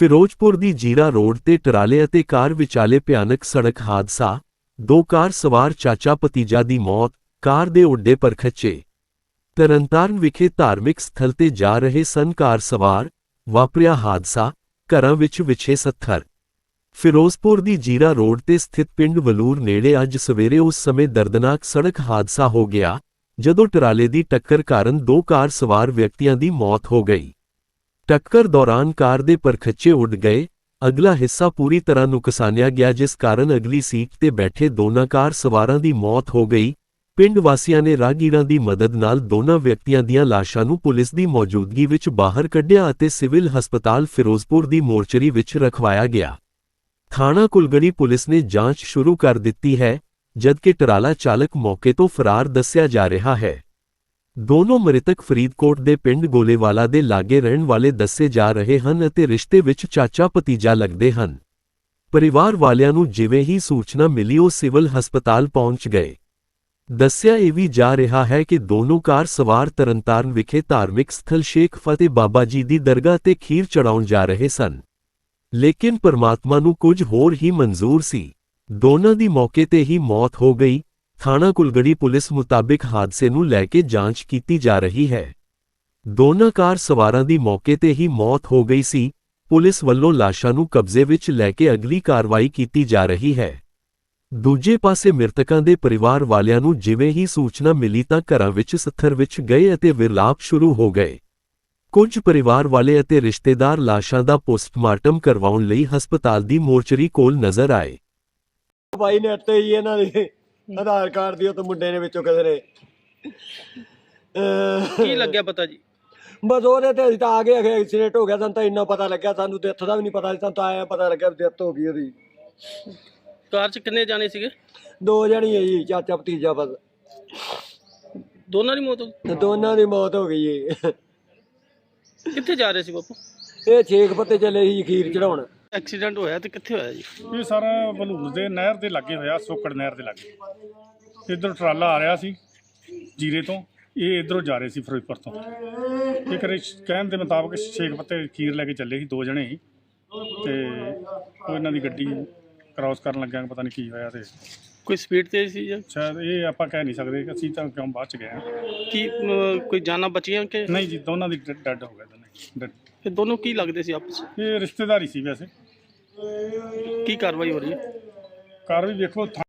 ਫਿਰੋਜ਼ਪੁਰ ਦੀ ਜੀਰਾ ਰੋਡ ਤੇ ਟਰਾਲੇ ਅਤੇ ਕਾਰ ਵਿਚਾਲੇ ਭਿਆਨਕ ਸੜਕ ਹਾਦਸਾ, ਦੋ ਕਾਰ ਸਵਾਰ ਚਾਚਾ ਭਤੀਜਾ ਦੀ ਮੌਤ, ਕਾਰ ਦੇ ਉੱਡੇ ਪਰ ਖੱਚੇ। ਤਰਨਤਾਰਨ ਵਿਖੇ ਧਾਰਮਿਕ ਸਥਲ ਤੇ ਜਾ ਰਹੇ ਸਨ ਕਾਰ ਸਵਾਰ, ਵਾਪਰਿਆ ਹਾਦਸਾ, ਘਰਾਂ ਵਿੱਚ ਵਿਛੇ ਸੱਥਰ। ਫਿਰੋਜ਼ਪੁਰ ਦੀ ਜੀਰਾ ਰੋਡ ਤੇ ਸਥਿਤ ਪਿੰਡ ਵਲੂਰ ਨੇੜੇ ਅੱਜ ਸਵੇਰੇ ਉਸ ਸਮੇਂ ਦਰਦਨਾਕ ਸੜਕ ਹਾਦਸਾ ਹੋ ਗਿਆ, ਜਦੋਂ ਟਰਾਲੇ ਦੀ ਟੱਕਰ ਕਾਰਨ ਦੋ ਕਾਰ ਸਵਾਰ ਵਿਅਕਤੀਆਂ ਦੀ ਮੌਤ ਹੋ ਗਈ। ਟੱਕਰ ਦੌਰਾਨ ਕਾਰ ਦੇ ਪਰਖੱਚੇ ਉੱਡ ਗਏ। ਅਗਲਾ ਹਿੱਸਾ ਪੂਰੀ ਤਰ੍ਹਾਂ ਨੁਕਸਾਨਿਆ ਗਿਆ, ਜਿਸ ਕਾਰਨ ਅਗਲੀ ਸੀਟ ਤੇ ਬੈਠੇ ਦੋਨਾਂ ਕਾਰ ਸਵਾਰਾਂ ਦੀ ਮੌਤ ਹੋ ਗਈ। ਪਿੰਡ ਵਾਸੀਆਂ ਨੇ ਰਾਹਗੀਰਾਂ ਦੀ ਮਦਦ ਨਾਲ ਦੋਨਾਂ ਵਿਅਕਤੀਆਂ ਦੀਆਂ ਲਾਸ਼ਾਂ ਨੂੰ ਪੁਲਿਸ ਦੀ ਮੌਜੂਦਗੀ ਵਿੱਚ ਬਾਹਰ ਕੱਢਿਆ ਅਤੇ ਸਿਵਲ ਹਸਪਤਾਲ ਫਿਰੋਜ਼ਪੁਰ ਦੀ ਮੋਰਚਰੀ ਵਿੱਚ ਰਖਵਾਇਆ ਗਿਆ। ਥਾਣਾ ਕੁਲਗੜੀ ਪੁਲਿਸ ਨੇ ਜਾਂਚ ਸ਼ੁਰੂ ਕਰ ਦਿੱਤੀ ਹੈ, ਜਦਕਿ ਟਰਾਲਾ ਚਾਲਕ ਮੌਕੇ ਤੋਂ ਫਰਾਰ ਦੱਸਿਆ ਜਾ ਰਿਹਾ ਹੈ। ਦੋਨੋਂ ਮ੍ਰਿਤਕ ਫਰੀਦਕੋਟ ਦੇ ਪਿੰਡ ਗੋਲੇਵਾਲਾ ਦੇ ਲਾਗੇ ਰਹਿਣ ਵਾਲੇ ਦੱਸੇ ਜਾ ਰਹੇ ਹਨ ਅਤੇ ਰਿਸ਼ਤੇ ਵਿੱਚ ਚਾਚਾ ਭਤੀਜਾ ਲੱਗਦੇ ਹਨ। ਪਰਿਵਾਰ ਵਾਲਿਆਂ ਨੂੰ ਜਿਵੇਂ ਹੀ ਸੂਚਨਾ ਮਿਲੀ, ਉਹ ਸਿਵਲ ਹਸਪਤਾਲ ਪਹੁੰਚ ਗਏ। ਦੱਸਿਆ ਇਹ ਵੀ ਜਾ ਰਿਹਾ ਹੈ ਕਿ ਦੋਨੋਂ ਕਾਰ ਸਵਾਰ ਤਰਨਤਾਰਨ ਵਿਖੇ ਧਾਰਮਿਕ ਸਥਲ ਸ਼ੇਖ ਫਤਿਹ ਬਾਬਾ ਜੀ ਦੀ ਦਰਗਾਹ ਤੇ ਖੀਰ ਚੜਾਉਣ ਜਾ ਰਹੇ ਸਨ। ਲੇਕਿਨ ਪਰਮਾਤਮਾ ਨੂੰ ਕੁਝ ਹੋਰ ਹੀ ਮਨਜ਼ੂਰ ਸੀ। ਦੋਨਾਂ ਦੀ ਮੌਕੇ ਤੇ ਹੀ ਮੌਤ ਹੋ ਗਈ। ਥਾਣਾ ਕੁਲਗੜੀ ਪੁਲਿਸ ਮੁਤਾਬਿਕ ਹਾਦਸੇ ਨੂੰ ਲੈ ਕੇ ਜਾਂਚ ਕੀਤੀ ਜਾ ਰਹੀ ਹੈ। ਦੋਨਾਂ ਕਾਰ ਸਵਾਰਾਂ ਦੀ ਮੌਕੇ ਤੇ ਹੀ ਮੌਤ ਹੋ ਗਈ ਸੀ। ਪੁਲਿਸ ਵੱਲੋਂ ਲਾਸ਼ਾਂ ਨੂੰ ਕਬਜ਼ੇ ਵਿੱਚ ਲੈ ਕੇ ਅਗਲੀ ਕਾਰਵਾਈ ਕੀਤੀ ਜਾ ਰਹੀ ਹੈ। ਦੂਜੇ ਪਾਸੇ ਮ੍ਰਿਤਕਾਂ ਦੇ ਪਰਿਵਾਰ ਵਾਲਿਆਂ ਨੂੰ ਜਿਵੇਂ ਹੀ ਸੂਚਨਾ ਮਿਲੀ ਤਾਂ ਘਰਾਂ ਵਿੱਚ ਸੱਥਰ ਵਿੱਚ ਗਏ ਅਤੇ ਵਿਰਲਾਪ ਸ਼ੁਰੂ ਹੋ ਗਏ। ਕੁਝ ਪਰਿਵਾਰ ਵਾਲੇ ਅਤੇ ਰਿਸ਼ਤੇਦਾਰ ਲਾਸ਼ਾਂ ਦਾ ਪੋਸਟਮਾਰਟਮ ਕਰਵਾਉਣ ਲਈ ਹਸਪਤਾਲ ਦੀ ਮੋਰਚਰੀ ਕੋਲ ਨਜ਼ਰ ਆਏ। ਬਾਈ ਨੇ ਤੇ ਇਹਨਾਂ ਦੇ ਆਧਾਰ ਕਾਰਡ ਦੀ ਉਹ ਤਾਂ ਮੁੰਡੇ ਨੇ ਵਿੱਚੋਂ ਕਿਸੇ ਨੇ। ਅਹ ਕੀ ਲੱਗਿਆ ਪਤਾ ਜੀ? ਬਸ ਉਹਦੇ ਤੇ ਅਸੀਂ ਤਾਂ ਆ ਗਏ ਅਖੇ ਐਕਸੀਡੈਂਟ ਹੋ ਗਿਆ ਸਾਨੂੰ ਤਾਂ ਇੰਨਾ ਪਤਾ ਲੱਗਿਆ ਸਾਨੂੰ ਡੈਥ ਦਾ ਵੀ ਨਹੀਂ ਪਤਾ ਸੀ ਸਾਨੂੰ ਤਾਂ ਆਇਆ ਪਤਾ ਲੱਗਿਆ ਡੈਥ ਹੋ ਗਈ ਉਹਦੀ। ਕਾਰ 'ਚ ਕਿੰਨੇ ਜਾਣੇ ਸੀਗੇ? ਦੋ ਜਣੀ ਹੈ ਜੀ ਚਾਚਾ ਭਤੀਜਾ ਬਸ। ਦੋਨਾਂ ਦੀ ਮੌਤ ਹੋ ਤੇ ਦੋਨਾਂ ਦੀ ਮੌਤ ਹੋ ਗਈ ਏ ਗਈ। ਕਿੱਥੇ ਜਾ ਰਹੇ ਸੀ ਬਾਪੂ? ਇਹ ਛੇਕ ਪੱਤੇ ਚੱਲੇ ਸੀ ਖੀਰ ਚੜਾਉਣ। ਐਕਸੀਡੈਂਟ ਹੋਇਆ ਤੇ ਕਿੱਥੇ ਹੋਇਆ ਜੀ? ਇਹ ਸਾਰਾ ਬਲੂਰ ਦੇ ਨਹਿਰ ਦੇ ਲਾਗੇ ਹੋਇਆ ਸੋਕੜ ਨਹਿਰ ਦੇ ਲਾਗੇ। ਇਧਰ ਟਰਾਲਾ ਆ ਰਿਹਾ ਸੀ ਜੀਰੇ ਤੋਂ। ਇਹ ਇਧਰੋਂ ਜਾ ਰਹੇ ਸੀ ਫਿਰੋਜ਼ਪੁਰ ਤੋਂ। ਇਹ ਕਰੇ ਕਹਿਣ ਦੇ ਮੁਤਾਬਕ ਛੇਕ ਪੱਤੇ ਖੀਰ ਲੈ ਕੇ ਚੱਲੇ ਸੀ ਦੋ ਜਣੇ ਤੇ ਉਹ ਇਹਨਾਂ ਦੀ ਗੱਡੀ ਕ੍ਰਾਸ ਕਰਨ ਲੱਗਿਆ ਪਤਾ ਨਹੀਂ ਕੀ ਹੋਇਆ ਤੇ ਕੋਈ ਸਪੀਡ ਤੇ ਸੀ ਜਾਂ? ਸ਼ਾਇਦ ਇਹ ਆਪਾਂ ਕਹਿ ਨਹੀਂ ਸਕਦੇ ਕਿ ਅਸੀਂ ਤਾਂ ਕਿਉਂ ਬਾਅਦ ਚ ਗਏ ਹਾਂ। ਕੀ ਅਮ, ਕੋਈ ਜਾਨਾਂ ਬਚੀਆਂ ਕਿ? ਨਹੀਂ ਜੀ ਦੋਨਾਂ ਦੀ ਡੈਡ ਹੋ ਗਏ ਦੋਨੇ dead। ਇਹ ਦੋਨੋਂ ਕੀ ਲੱਗਦੇ ਸੀ ਆਪਸ 'ਚ? ਇਹ ਰਿਸ਼ਤੇਦਾਰੀ ਸੀ ਵੈਸੇ ਕੀ ਕਾਰਵਾਈ ਹੋ ਰਹੀ ਹੈ ਕਾਰ ਵੀ ਵੇਖੋ ਥਾਂ-